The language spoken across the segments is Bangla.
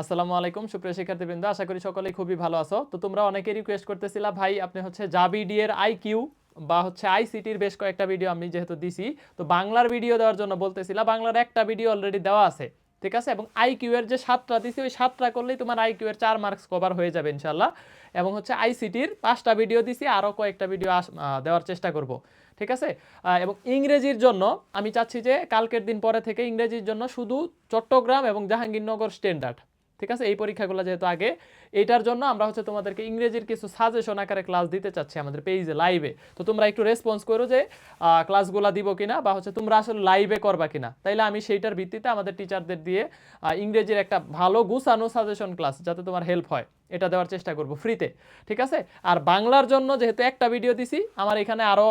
আসসালামু আলাইকুম, সুপ্রিয় শিক্ষার্থীবৃন্দ, আশা করি সকলেই খুবই ভালো আছো। তো তোমরা অনেকে রিকোয়েস্ট করতেছিলা, ভাই, আপনি হচ্ছে জাবিডি এর আইকিউ বা হচ্ছে আইসিটির বেশ কয়েকটা ভিডিও আমি যেহেতু দিছি, তো বাংলার ভিডিও দেওয়ার জন্য বলতেছিলা, বাংলার একটা ভিডিও অলরেডি দেওয়া আছে, ঠিক আছে? এবং আইকিউ এর যে সাতটা দিছি, ওই সাতটা করলেই তোমার আইকিউ এর চার মার্কস কভার হয়ে যাবে ইনশাল্লাহ এবং হচ্ছে আইসিটির পাঁচটা ভিডিও দিছি আরও কয়েকটা ভিডিও দেওয়ার চেষ্টা করব, ঠিক আছে? এবং ইংরেজির জন্য আমি চাচ্ছি যে কালকের দিন পরে থেকে ইংরেজির জন্য শুধু চট্টগ্রাম এবং জাহাঙ্গীরনগর স্ট্যান্ডার্ড ঠিক আছে? এই পরীক্ষাগুলো যেহেতু আগে, এটার জন্য আমরা হচ্ছে তোমাদেরকে ইংরেজির কিছু সাজেশন আকারে ক্লাস দিতে চাচ্ছি আমাদের পেজে লাইভে তো তোমরা একটু রেসপন্স করো যে ক্লাসগুলো দিব কিনা বা হচ্ছে তোমরা আসলে লাইভে করবা কিনা। তাইলে আমি সেইটার ভিত্তিতে আমাদের টিচারদের দিয়ে ইংরেজির একটা ভালো গুছানো সাজেশন ক্লাস যাতে তোমার হেল্প হয়, এটা দেওয়ার চেষ্টা করব ফ্রিতে ঠিক আছে? আর বাংলার জন্য যেহেতু একটা ভিডিও দিছি, আমার এখানে আরও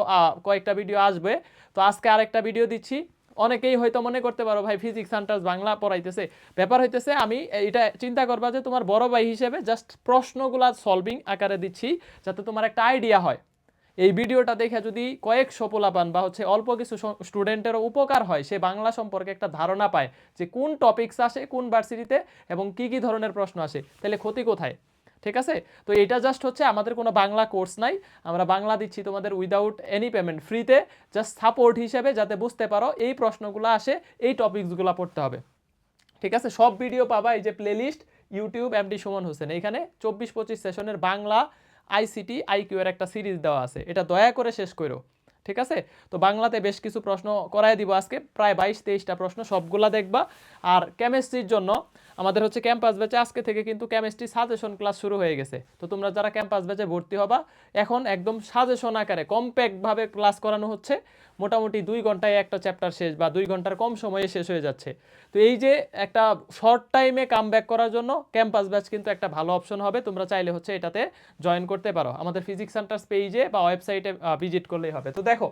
কয়েকটা ভিডিও আসবে। তো আজকে আরেকটা ভিডিও দিচ্ছি। অনেকেই হয়তো মনে করতে পারো, ভাই ফিজিক্স সান্টার্স বাংলা পড়াইতেছে। ব্যাপার হইতেছে, আমি এটা চিন্তা করবা যে তোমার বড় ভাই হিসেবে জাস্ট প্রশ্নগুলা সলভিং আকারে দিচ্ছি, যাতে তোমার একটা আইডিয়া হয়। এই ভিডিওটা দেখে যদি কয়েকশো পোলাপান বা হচ্ছে অল্প কিছু স্টুডেন্টেরও উপকার হয়, সে বাংলা সম্পর্কে একটা ধারণা পায় যে কোন টপিকস আসে কোন ভার্সিটিতে এবং কি কি ধরনের প্রশ্ন আসে, তাহলে ক্ষতি কোথায়? ঠিক আছে? তো এটা জাস্ট হচ্ছে আমাদের কোনো বাংলা কোর্স নাই। আমরা বাংলা দিচ্ছি তোমাদের উইদাউট এনি পেমেন্ট ফ্রিতে জাস্ট সাপোর্ট হিসেবে যাতে বুঝতে পারো এই প্রশ্নগুলো আসে, এই টপিকসগুলো পড়তে হবে। ঠিক আছে? সব ভিডিও পাবা এই যে playlist YouTube MD Suman Hossain. এখানে চব্বিশ পঁচিশ সেশনের বাংলা আইসিটি আইকিউ এর একটা সিরিজ দেওয়া আছে। এটা দয়া করে শেষ করো। ঠিক আছে? তো বাংলাতে বেশ কিছু প্রশ্ন করাই দিব আজকে। প্রায় বাইশ তেইশটা প্রশ্ন সবগুলা দেখবা। আর কেমিস্ট্রির জন্য আমাদের হচ্ছে ক্যাম্পাস ব্যাচে আজকে থেকে কিন্তু কেমিস্ট্রি সাজেশন ক্লাস শুরু হয়ে গেছে। তো তোমরা যারা ক্যাম্পাস ব্যাচে ভর্তি হবা, এখন একদম সাজেশন আকারে কম্প্যাক্টভাবে ক্লাস করানো হচ্ছে। মোটামুটি দুই ঘন্টায় একটা চ্যাপ্টার শেষ বা দুই ঘণ্টার কম সময়ে শেষ হয়ে যাচ্ছে। তো এই যে একটা শর্ট টাইমে কাম ব্যাক করার জন্য ক্যাম্পাস ব্যাচ কিন্তু একটা ভালো অপশন হবে। তোমরা চাইলে হচ্ছে এটাতে জয়েন করতে পারো। আমাদের ফিজিক্স সেন্টার্স পেজে বা ওয়েবসাইটে ভিজিট করলেই হবে। তো দেখো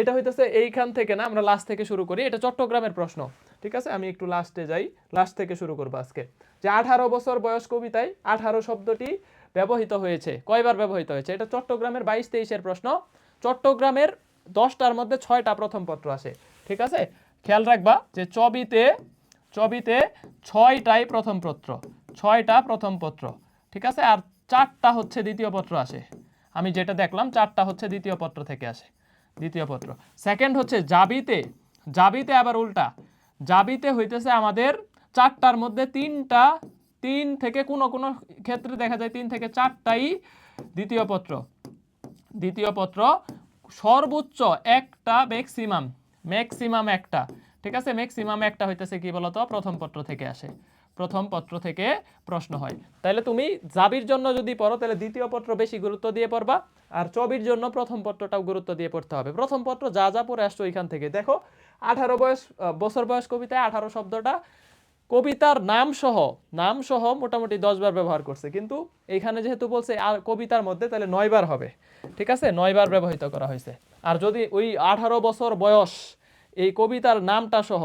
এটা হইতেছে এইখান থেকে না, আমরা লাস্ট থেকে শুরু করি। এটা চট্টগ্রামের প্রশ্ন। ঠিক আছে? আমি একটু লাস্টে যাই। লাস্ট থেকে শুরু করব আজকে। যে আঠারো বছর বয়স কবিতায় আঠারো শব্দটি ব্যবহৃত হয়েছে। কয়বার ব্যবহৃত হয়েছে? এটা চট্টগ্রামের বাইশ তেইশের প্রশ্ন। চট্টগ্রামের দশটার মধ্যে ছয়টা প্রথম পত্র আসে ঠিক আছে? খেয়াল রাখবা যে চবিতে চবিতে ছয়টাই প্রথম পত্র। ছয়টা প্রথম পত্র। ঠিক আছে? আর চারটা হচ্ছে দ্বিতীয় পত্র আসে। আমি যেটা দেখলাম, চারটা হচ্ছে দ্বিতীয় পত্র থেকে আসে। দ্বিতীয় পত্র। সেকেন্ড হচ্ছে জাবিতে জাবিতে আবার উল্টা। জাবিতে হইতেছে আমাদের চারটার মধ্যে তিনটা, তিন থেকে কোনো কোনো ক্ষেত্রে দেখা যায় তিন থেকে চারটাই দ্বিতীয় পত্র। দ্বিতীয় পত্র, সর্বোচ্চ একটা ম্যাক্সিমাম ম্যাক্সিমাম একটা। ঠিক আছে? ম্যাক্সিমাম একটা হইতেছে কি বলতো? প্রথম পত্র থেকে আসে। প্রথম পত্র থেকে প্রশ্ন হয়। তাহলে তুমি জাবির জন্য যদি পড়ো তাহলে দ্বিতীয় পত্র বেশি গুরুত্ব দিয়ে পড়বা। আর চবির জন্য প্রথম পত্রটাও গুরুত্ব দিয়ে পড়তে হবে। প্রথম পত্র যা যা পড়ে আসছো ওইখান থেকে। দেখো আঠারো বয়স বছর বয়স কবিতায় আঠারো শব্দটা। কবিতার নাম সহ নাম সহ মোটামুটি দশবার ব্যবহার করছে। কিন্তু এইখানে যেহেতু বলছে আর কবিতার মধ্যে, তাহলে নয়বার হবে। ঠিক আছে? নয়বার ব্যবহৃত করা হয়েছে। আর যদি ওই আঠারো বছর বয়স এই কবিতার নামটা সহ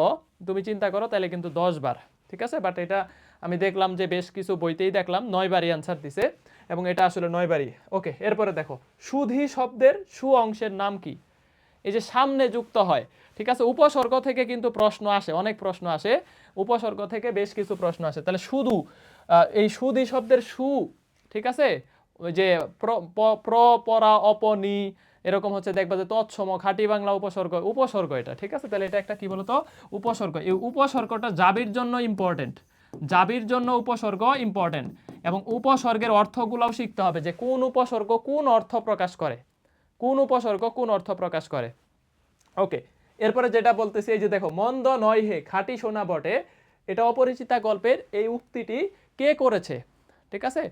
তুমি চিন্তা করো, তাহলে কিন্তু দশবার ঠিক আছে? বাট এটা আমি দেখলাম যে বেশ কিছু বইতেই দেখলাম নয়বারই অ্যান্সার দিছে। এবং এটা আসলে নয়বারই ওকে এরপরে দেখো। সুধি শব্দের সু অংশের নাম কি? এই যে সামনে যুক্ত হয়, ঠিক আছে? উপসর্গ থেকে কিন্তু প্রশ্ন আসে, অনেক প্রশ্ন আসে। উপসর্গ থেকে বেশ কিছু প্রশ্ন আসে। তাহলে শুধু এই সুধি শব্দের সু, ঠিক আছে? ওই যে প্র পরা অপনি, এরকম হচ্ছে দেখবা যে তৎসম, খাঁটি বাংলা উপসর্গ উপসর্গ এটা, ঠিক আছে? তাহলে এটা একটা কি বলতো? উপসর্গ। এই উপসর্গটা জাবির জন্য ইম্পর্টেন্ট জাবির জন্য উপসর্গ ইম্পর্টেন্ট এবং উপসর্গের অর্থগুলোও শিখতে হবে যে কোন উপসর্গ কোন অর্থ প্রকাশ করে। কোন উপসর্গ কোন অর্থ প্রকাশ করে? ওকে এরপরে যেটা বলতেছি, এই যে দেখো, মন্দ নয় হে, খাঁটি সোনা বটে। এটা অপরিচিতা গল্পের এই উক্তিটি কে করেছে? ঠিক আছে?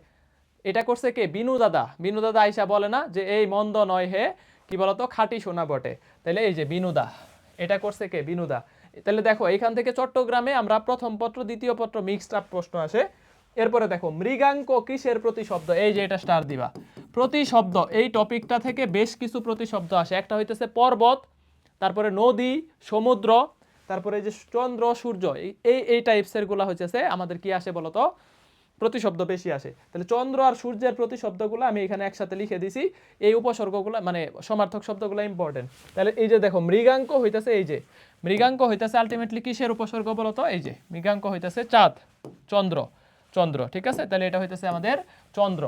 এটা করছে কে? বিনু দাদা। বিনু দাদা আইসা বলে না যে, এই মন্দ নয় হে, কি বলতো? খাঁটি সোনা বটে। তাহলে এই যে বিনুদা এটা করছে কে? বিনুদা তাহলে দেখো এখান থেকে চট্টগ্রামে আমরা প্রথম পত্র, দ্বিতীয় পত্র মিক্সড আপ প্রশ্ন আসে। এরপরে দেখো, মৃগাঙ্ক কিসের প্রতিশব্দ? এই যে এটা স্টার দিবা। প্রতিশব্দ, এই টপিকটা থেকে বেশ কিছু প্রতিশব্দ আসে। একটা হইতেছে পর্বত, তারপরে নদী, সমুদ্র, তারপরে যে চন্দ্র, সূর্য, এই এই এই টাইপসেরগুলা হইতেছে। আমাদের কি আসে বলতো প্রতিশব্দ বেশি আসে। তাহলে চন্দ্র আর সূর্যের প্রতিশব্দগুলো আমি এখানে একসাথে লিখে দিছি। এই উপসর্গগুলো মানে সমার্থক শব্দগুলো ইম্পর্টেন্ট তাহলে এই যে দেখো, মৃগাঙ্ক হইতেছে এই যে। মৃগাঙ্ক হইতেছে আলটিমেটলি কিসের উপসর্গ বলতো এই যে, মৃগাঙ্ক হইতেছে চাঁদ, চন্দ্র চন্দ্র, ঠিক আছে? তাহলে এটা হইতেছে আমাদের চন্দ্র।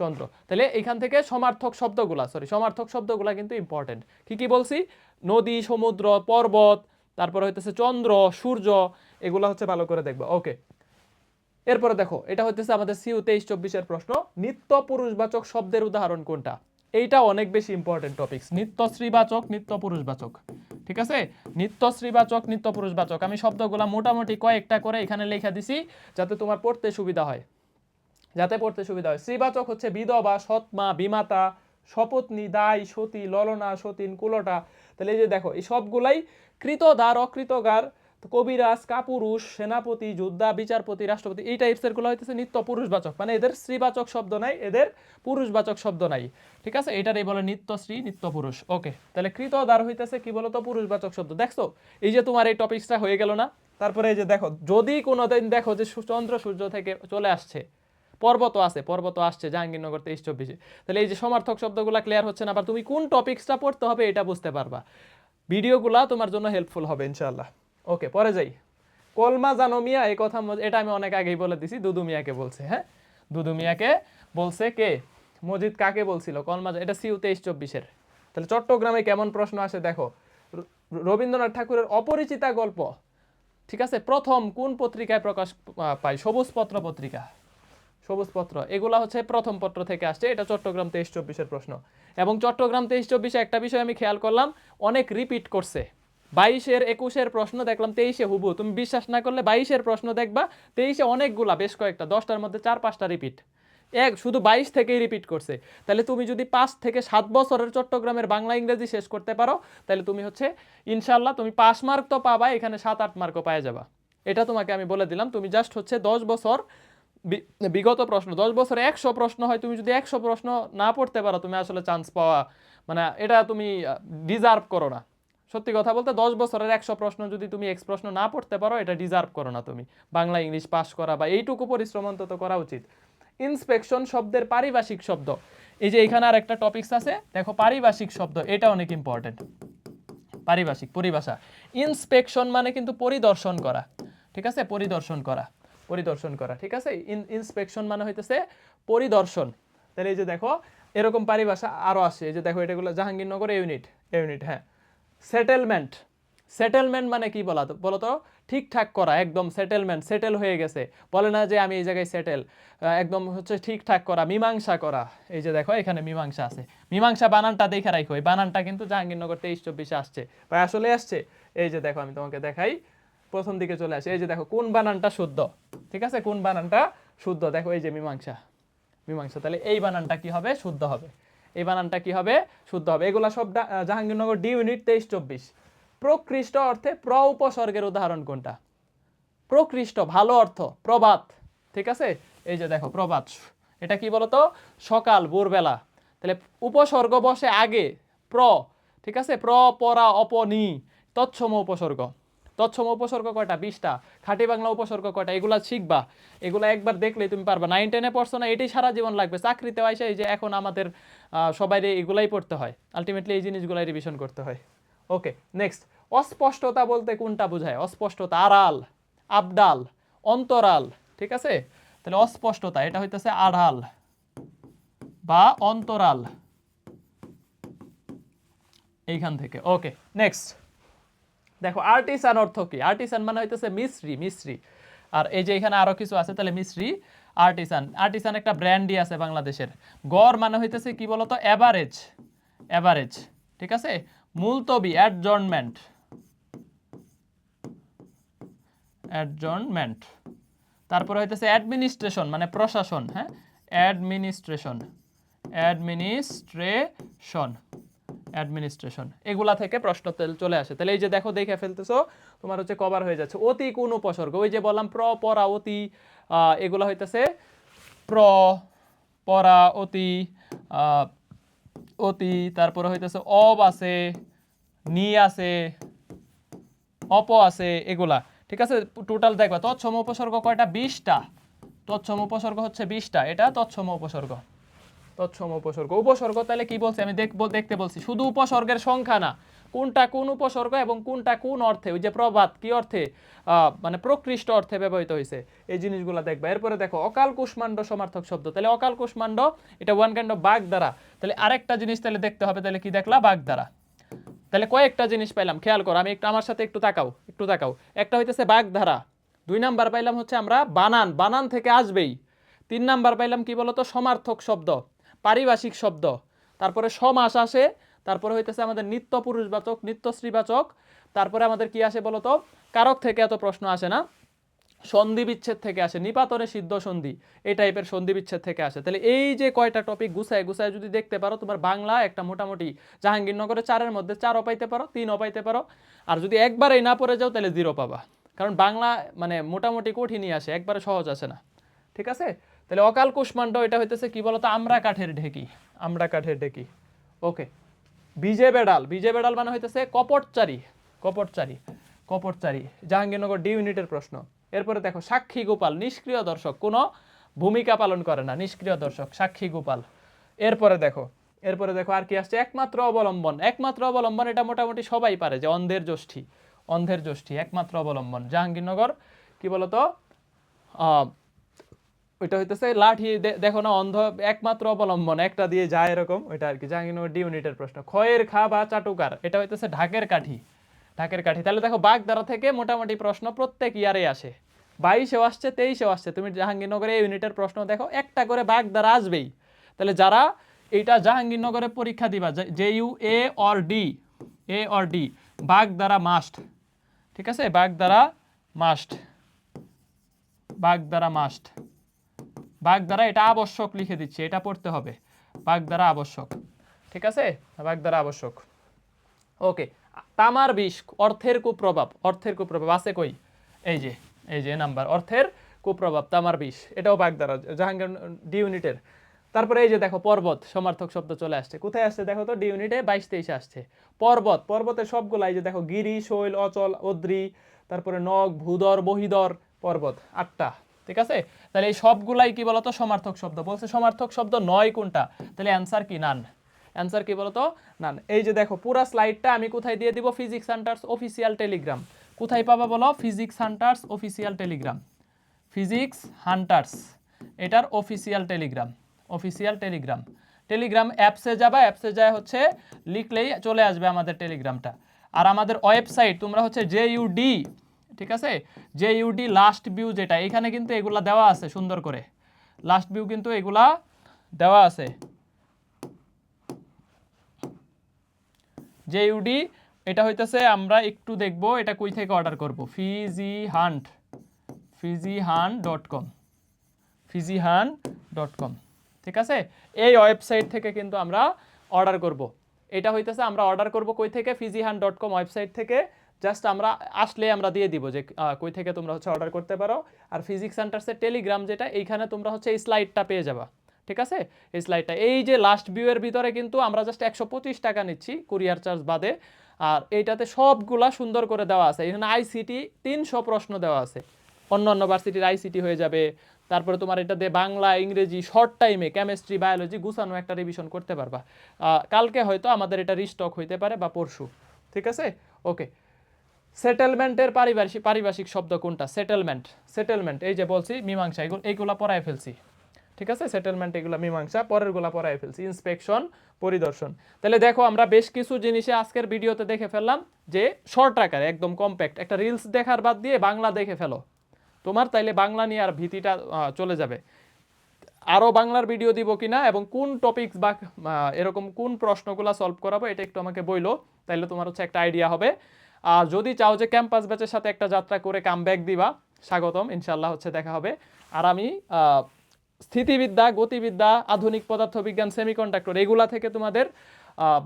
চন্দ্র। তাহলে এখান থেকে সমার্থক শব্দগুলা সরি সমার্থক শব্দগুলা কিন্তু ইম্পর্টেন্ট কি কি বলছি? নদী, সমুদ্র, পর্বত, তারপরে হইতেছে চন্দ্র, সূর্য, এগুলা হচ্ছে ভালো করে দেখবা। ওকে এরপরে দেখো, এটা হইতেছে আমাদের সিউ তেইশ চব্বিশের প্রশ্ন, নিত্য পুরুষবাচক শব্দের উদাহরণ কোনটা? এইটা অনেক বেশি ইম্পর্টেন্ট টপিকস নিত্য স্ত্রীবাচক, নিত্য পুরুষবাচক। ঠিক আছে? নিত্য স্ত্রীবাচক, নিত্য পুরুষবাচক। আমি শব্দগুলা মোটামুটি কয়েকটা করে এখানে লেখা দিছি, যাতে তোমার পড়তে সুবিধা হয়। যাতে পড়তে সুবিধা হয়। শ্রীবাচক হচ্ছে বিধবা, সৎমা, বিমাতা শপথনি দায়, সতী, ললনা, সতীন, কুলটা। তাহলে এই যে দেখো, এই সবগুলাই কৃতদার, অকৃতগার, কবিরাজ, কাপুরুষ, সেনাপতি, যোদ্ধা, বিচারপতি, রাষ্ট্রপতি, এই টাইপসেরগুলো হইতেছে নিত্য পুরুষবাচক। মানে এদের স্ত্রীবাচক শব্দ নাই, এদের পুরুষবাচক শব্দ নাই। ঠিক আছে? এটারই বলে নিত্য স্ত্রী, নিত্য পুরুষ। ওকে, তাহলে কৃতদার হইতেছে কি বলতো? পুরুষবাচক শব্দ। দেখছ? এই যে তোমার এই টপিকসটা হয়ে গেল না? তারপরে এই যে দেখো, যদি কোনোদিন দেখো যে চন্দ্র সূর্য থেকে চলে আসছে পর্বত আছে, পর্বত আসছে জাহাঙ্গীরনগর তেইশ চব্বিশে। তাহলে এই যে সমার্থক শব্দগুলো ক্লিয়ার হচ্ছে না, আবার তুমি কোন টপিক্সটা পড়তে হবে এটা বুঝতে পারবা। ভিডিওগুলা তোমার জন্য হেল্পফুল হবে ইনশাল্লাহ ওকে পরে যাই। কলমা জানো মিয়া, এই কথা এটা আমি অনেক আগেই বলে দিছি, দুদু মিয়াকে বলছে হ্যাঁ? দুদু মিয়াকে বলছে কে? মজিদ কাকে বলছিল? কলমা এটা সিউ তেইশ চব্বিশের। তাহলে চট্টগ্রামে কেমন প্রশ্ন আসে দেখো। রবীন্দ্রনাথ ঠাকুরের অপরিচিতা গল্প, ঠিক আছে? প্রথম কোন পত্রিকায় প্রকাশ পায় সবুজ পত্র পত্রিকা। সবুজ পত্র। এগুলা হচ্ছে প্রথম পত্র থেকে আসছে। এটা চট্টগ্রাম তেইশ চব্বিশের প্রশ্ন। এবং চট্টগ্রাম তেইশ চব্বিশে একটা বিষয় আমি খেয়াল করলাম, অনেক রিপিট করছে। বাইশের একুশের প্রশ্ন দেখলাম, তেইশে হুবু তুমি বিশ্বাস না করলে বাইশের প্রশ্ন দেখবা, তেইশে অনেকগুলা, বেশ কয়েকটা, দশটার মধ্যে চার পাঁচটা রিপিট এক, শুধু বাইশ থেকেই রিপিট করছে। তাহলে তুমি যদি পাঁচ থেকে সাত বছরের চট্টগ্রামের বাংলা ইংরেজি শেষ করতে পারো, তাহলে তুমি হচ্ছে ইনশাল্লাহ তুমি পাঁচ মার্ক তো পাবা, এখানে সাত, আট মার্কও পাওয়া যাবা। এটা তোমাকে আমি বলে দিলাম, তুমি জাস্ট হচ্ছে দশ বছর বিগত প্রশ্ন, দশ বছরে একশো প্রশ্ন হয়, তুমি যদি একশো প্রশ্ন না পড়তে পারো, তুমি আসলে চান্স পাওয়া মানে এটা তুমি ডিজার্ভ করো না। সত্যি কথা বলতে, দশ বছরের একশো প্রশ্ন যদি তুমি এক্স প্রশ্ন না পড়তে পারো, এটা ডিজার্ভ করো না তুমি। বাংলা, ইংলিশ পাস করা বা এইটুকু পরিশ্রম অন্তত করা উচিত। ইন্সপেকশন শব্দের পারিভাষিক শব্দ। এই যে এখানে আর একটা টপিকস আছে, দেখো পারিভাষিক শব্দ, এটা অনেক ইম্পর্টেন্ট পারিভাষিক, পরিভাষা। ইন্সপেকশন মানে কিন্তু পরিদর্শন করা, ঠিক আছে? পরিদর্শন করা। পরিদর্শন করা, ঠিক আছে? ইন্সপেকশন মানে হইতেছে পরিদর্শন। তাহলে এই যে দেখো, এরকম পারিভাষা আরও আসে। এই যে দেখো, এটাগুলো জাহাঙ্গীরনগর ইউনিট ইউনিট হ্যাঁ। সেটেলমেন্ট সেটেলমেন্ট মানে কি বলা বলো তো ঠিকঠাক করা, একদম সেটেলমেন্ট সেটেল হয়ে গেছে। বলে না যে আমি এই জায়গায় সেটেল একদম হচ্ছে ঠিকঠাক করা, মীমাংসা করা। এই যে দেখো, এখানে মীমাংসা আছে। মীমাংসা বানানটা দেখে রাখো এই বানানটা কিন্তু জাহাঙ্গীরনগর তেইশ চব্বিশে আসছে। বা আসলে আসছে। এই যে দেখো, আমি তোমাকে দেখাই। প্রথম দিকে চলে আসে। এই যে দেখো, কোন বানানটা শুদ্ধ? ঠিক আছে? কোন বানানটা শুদ্ধ? দেখো, এই যে মীমাংসা। মীমাংসা, তাহলে এই বানানটা কি হবে? শুদ্ধ হবে। এই বানানটা কি হবে? শুদ্ধ হবে। এগুলা সব জাহাঙ্গীরনগর ডি ইউনিট তেইশ চব্বিশ। প্রকৃষ্ট অর্থে প্র উপসর্গের উদাহরণ কোনটা? প্রকৃষ্ট, ভালো অর্থ প্রবাত ঠিক আছে? এই যে দেখো, প্রবাদ। এটা কি বলতো? সকাল, ভোরবেলা। তাহলে উপসর্গ বসে আগে, প্র। ঠিক আছে? প্র, পরা, অপনি। তৎসম উপসর্গ। তৎসম উপসর্গ কয়টা? বিশটা। খাঁটি বাংলা উপসর্গ কয়টা? এগুলা শিখবা। এগুলা একবার দেখলেই তুমি পারবা। নাইন টেনে পড়ছো না, এটাই সারা জীবন লাগবে। চাকরিতে আইসা এই যে এখন আমাদের সবাই এগুলাই পড়তে হয়। আলটিমেটলি এই জিনিসগুলাই রিভিশন করতে হয়। ওকে নেক্সট অস্পষ্টতা বলতে কোনটা বোঝায়? অস্পষ্টতা আড়াল আবডাল অন্তরাল। ঠিক আছে? তাহলে অস্পষ্টতা, এটা হইতেছে আড়াল বা অন্তরাল। এইখান থেকে। ওকে নেক্সট দেখো আর্টিসান অর্থ কি? আর্টিসান মানে হইতেছে মিশ্রি মিশ্রি। আর এই যে এখানে আরও কিছু আছে, তাহলে মিশ্রি আর্টিসান আর্টিসান একটা ব্র্যান্ডই আছে বাংলাদেশের। গড় মানে হইতেছে কি বলতো? অ্যাভারেজ অ্যাভারেজ ঠিক আছে? মুলতবি অ্যাডজর্নমেন্ট অ্যাডজর্নমেন্ট তারপরে হইতেছে অ্যাডমিনিস্ট্রেশন মানে প্রশাসন হ্যাঁ? অ্যাডমিনিস্ট্রেশন অ্যাডমিনিস্ট্রেশন অ্যাডমিনিস্ট্রেশন এগুলা থেকে প্রশ্ন চলে আসে। তাহলে এই যে দেখো, দেখে ফেলতেছো, তোমার হচ্ছে কভার হয়ে যাচ্ছে। অতি কোন উপসর্গ, ওই যে বললাম প্র, পরা, অতি এগুলা হইতেছে প্র, পরা, অতি অতি, তারপরে হইতেছে অব আছে, নি আছে, অপ আছে, এগুলা। ঠিক আছে? টোটাল দেখবা, তৎসম উপসর্গ কয়টা? বিশটা। তৎসম উপসর্গ হচ্ছে বিশটা। এটা তৎসম উপসর্গ। তৎসম উপসর্গ। উপসর্গ তাহলে কি বলছি? আমি দেখব দেখতে বলছি। শুধু উপসর্গের সংখ্যা না, কোনটা কোন উপসর্গ এবং কোনটা কোন অর্থে, ওই যে প্রবাদ, কি অর্থে? মানে প্রকৃষ্ট অর্থে ব্যবহৃত হয়েছে। এই জিনিসগুলো দেখবা। এরপরে দেখো, অকাল কুষ্মাণ্ড সমার্থক শব্দ। তাহলে অকাল কুষ্মাণ্ড, এটা ওয়ান কাইন্ড অফ বাগ দ্বারা। তাহলে আরেকটা জিনিস তাহলে দেখতে হবে। তাহলে কি দেখলা? বাগ দ্বারা। তাহলে কয়েকটা জিনিস পাইলাম। খেয়াল করো, আমি একটু আমার সাথে একটু তাকাও একটু তাকাও। একটা হইতেছে বাগধারা দুই নাম্বার পাইলাম হচ্ছে আমরা বানান। বানান থেকে আসবেই। তিন নাম্বার পাইলাম কি বলতো? সমার্থক শব্দ। পারিভাষিক শব্দ। তারপরে সমাস আসে, তারপরে হইতেছে আমাদের নিত্য পুরুষবাচক নিত্য স্ত্রীবাচক তারপরে আমাদের কি আসে বলতো? কারক থেকে এত প্রশ্ন আসে না। সন্ধি বিচ্ছেদ থেকে আসে, নিপাতনে সিদ্ধ সন্ধি, এই টাইপের সন্ধি বিচ্ছেদ থেকে আসে। তাহলে এই যে কয়টা টপিক গুছায় গুছায় যদি দেখতে পারো, তোমার বাংলা একটা মোটামুটি জাহাঙ্গীরনগরে চারের মধ্যে চারও পাইতে পারো, তিনও পাইতে পারো। আর যদি একবারেই না পড়ে যাও, তাহলে জিরো পাবা। কারণ বাংলা মানে মোটামুটি কঠিনই আসে, একবারে সহজ আসে না। ঠিক আছে? তাহলে অকাল কুষ্মাণ্ড এটা হইতেছে কি বলতো? আমরা কাঠের ঢেকি আমরা কাঠের ঢেকি। ওকে, বিজে বেড়াল বিজে বেড়াল মানে হইতেছে কপটচারী কপটচারী কপটচারী, জাহাঙ্গীরনগর ডি ইউনিটের প্রশ্ন। এরপরে দেখো, সাক্ষী গোপাল, নিষ্ক্রিয় দর্শক, কোনো ভূমিকা পালন করে না, নিষ্ক্রিয় দর্শক, সাক্ষী গোপাল। এরপরে দেখো এরপরে দেখো আর কি আসছে? একমাত্র অবলম্বন একমাত্র অবলম্বন এটা মোটামুটি সবাই পারে যে অন্ধের জ্যোষ্ঠী অন্ধের জ্যোষ্ঠী, একমাত্র অবলম্বন। জাহাঙ্গীরনগর, কি বলতো? ওইটা হইতেছে লাঠি দেখো না, অন্ধ একমাত্র অবলম্বন, একটা দিয়ে যায় এরকম, ওইটা আর কি, জাহাঙ্গীরনগর ডি ইউনিটের প্রশ্ন। খয়ের খা বা চাটুকার, এটা হইতেছে ঢাকের কাঠি ঢাকের কাঠি। তাহলে দেখো, বাগদারা থেকে মোটামুটি প্রশ্ন প্রত্যেক ইয়ারে আসে। বাইশেও আসছে, তেইশেও আসছে। তুমি জাহাঙ্গীরনগরে এই ইউনিটের প্রশ্ন দেখো, একটা করে বাগদারা আসবেই। তাহলে যারা এইটা জাহাঙ্গীরনগরে পরীক্ষা দিবা J U A or D, A or D, বাগদারা must, ঠিক আছে? বাগদারা মাস্ট বাগদারা মাস্ট। বাগদারা এটা আবশ্যক লিখে দিচ্ছি, এটা পড়তে হবে। বাগদারা আবশ্যক। ঠিক আছে? বাগদারা আবশ্যক। ওকে, তামার বিষ, অর্থের কুপ্রভাব অর্থের কুপ্রভাব আছে কই? এই যে এই যে নাম্বার, অর্থের কুপ্রভাব, তামার বিষ, এটাও বাগদারা, জাহাঙ্গীর ডি ইউনিটের। তারপরে এই যে দেখো, পর্বত, সমার্থক শব্দ চলে আসছে। কোথায় আসছে দেখো তো? ডি ইউনিটে বাইশ তেইশে আসছে। পর্বত, পর্বতের সবগুলো এই যে দেখো, গিরি, শৈল, অচল, অদ্রি, তারপরে নগ, ভূদর, বহিদর, পর্বত, আটটা। ঠিক আছে? তাহলে এই সবগুলাই কি বলতো? সমার্থক শব্দ। বলছে সমার্থক শব্দ নয় কোনটা? তাহলে অ্যান্সার কি? নান অ্যান্সার কি বলতো? নান এই যে দেখো, পুরো স্লাইডটা আমি কোথায় দিয়ে দিব? ফিজিক্স হান্টার্স অফিসিয়াল টেলিগ্রাম কোথায় পাবা বলো? Physics Hunters official Telegram Physics Hunters এটার official Telegram official Telegram Telegram অ্যাপসে যাবা অ্যাপসে যায় হচ্ছে লিখলেই চলে আসবে আমাদের টেলিগ্রামটা আর আমাদের ওয়েবসাইট তোমরা হচ্ছে জে ইউডি ঠিক আছে? জে ইউডি লাস্ট ভিউ যেটা, এখানে কিন্তু এগুলা দেওয়া আছে সুন্দর করে। লাস্ট ভিউ কিন্তু এগুলা দেওয়া আছে। যে ইউডি এটা হইতেছে আমরা একটু দেখব এটা কই থেকে অর্ডার করব। ফিজি হান্ট ফিজি হান ডট কম ফিজি হান ডট কম ঠিক আছে? এই ওয়েবসাইট থেকে কিন্তু আমরা অর্ডার করব। এটা হইতেছে আমরা অর্ডার করব কই থেকে? ফিজিহান ডট কম ওয়েবসাইট থেকে। জাস্ট আমরা আসলে আমরা দিয়ে দিব যে কই থেকে তোমরা হচ্ছে অর্ডার করতে পারো। আর ফিজিক্স সেন্টার্সের টেলিগ্রাম যেটা, এইখানে তোমরা হচ্ছে এই স্লাইডটা পেয়ে যাবা। ঠিক আছে? এই স্লাইডটা এই যে লাস্ট ভিউয়ের ভিতরে কিন্তু আমরা জাস্ট একশো পঁচিশ টাকা নিচ্ছি কুরিয়ার চার্জ বাদে। আর এইটাতে সবগুলা সুন্দর করে দেওয়া আছে। এখানে আইসিটি তিনশো প্রশ্ন দেওয়া আছে। অন্য অন্য ভার্সিটির আইসিটি হয়ে যাবে। তারপরে তোমার এটা দিয়ে বাংলা, ইংরেজি শর্ট টাইমে কেমিস্ট্রি বায়োলজি গুছানো একটা রিভিশন করতে পারবা। কালকে হয়তো আমাদের এটা রিস্টক হইতে পারে বা পরশু। ঠিক আছে? ওকে সেটেলমেন্টের পারিভাষিক পারিভাষিক শব্দ কোনটা? সেটেলমেন্ট সেটেলমেন্ট এই যে বলছি, মীমাংসা, এগুলো এইগুলো পড়ায় ফেলছি। ঠিক আছে? সেটেলমেন্ট এগুলো মীমাংসা পরেরগুলা পড়ায় ফেলছি। ইন্সপেকশন পরিদর্শন। তাহলে দেখো, আমরা বেশ কিছু জিনিসে আজকের ভিডিওতে দেখে ফেললাম যে শর্ট আকারে, একদম কম্প্যাক্ট একটা রিলস দেখার বাদ দিয়ে বাংলা দেখে ফেলো। তোমার তাইলে বাংলা নিয়ে আর ভীতিটা চলে যাবে। আরও বাংলার ভিডিও দিব কিনা এবং কোন টপিকস বা এরকম কোন প্রশ্নগুলো সলভ করাবো, এটা একটু আমাকে বইলো, তাইলে তোমার হচ্ছে একটা আইডিয়া হবে। আর যদি চাও যে ক্যাম্পাস ব্যাচের সাথে একটা যাত্রা করে কাম ব্যাক দিবা, স্বাগতম ইনশাল্লাহ হচ্ছে দেখা হবে। আর আমি স্থিতিবিদ্যা, গতিবিদ্যা, আধুনিক পদার্থবিজ্ঞান সেমিকন্ডাক্টর এগুলা থেকে তোমাদের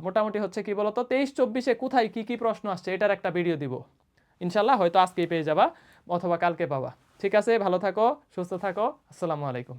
মোটামুটি হচ্ছে কি বলতো, তেইশ চব্বিশে কোথায় কি কি প্রশ্ন আসছে এটার একটা ভিডিও দিব। ইনশাল্লাহ হয়তো আজকেই পেয়ে যাবা, অথবা কালকে পাবা। ঠিক আছে, ভালো থাকো, সুস্থ থাকো, আসসালামু আলাইকুম।